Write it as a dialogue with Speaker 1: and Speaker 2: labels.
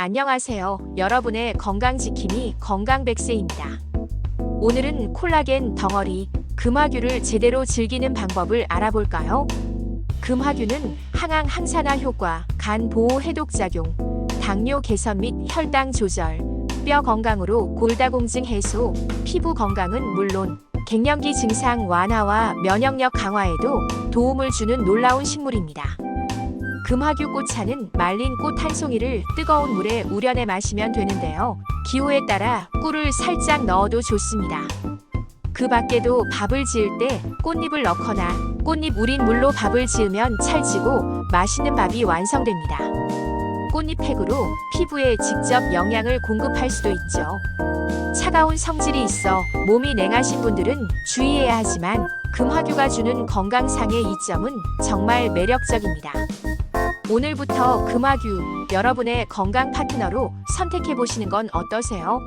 Speaker 1: 안녕하세요. 여러분의 건강 지킴이 건강백세입니다. 오늘은 콜라겐 덩어리 금화규를 제대로 즐기는 방법을 알아볼까요? 금화규는 항암 항산화 효과, 간 보호 해독 작용, 당뇨 개선 및 혈당 조절, 뼈 건강으로 골다공증 해소, 피부 건강은 물론 갱년기 증상 완화와 면역력 강화에도 도움을 주는 놀라운 식물입니다. 금화규 꽃차는 말린 꽃 한 송이를 뜨거운 물에 우려내 마시면 되는데요. 기호에 따라 꿀을 살짝 넣어도 좋습니다. 그 밖에도 밥을 지을 때 꽃잎을 넣거나 꽃잎 우린 물로 밥을 지으면 찰지고 맛있는 밥이 완성됩니다. 꽃잎 팩으로 피부에 직접 영양을 공급할 수도 있죠. 차가운 성질이 있어 몸이 냉하신 분들은 주의해야 하지만 금화규가 주는 건강상의 이점은 정말 매력적입니다. 오늘부터 금화규 여러분의 건강 파트너로 선택해 보시는 건 어떠세요?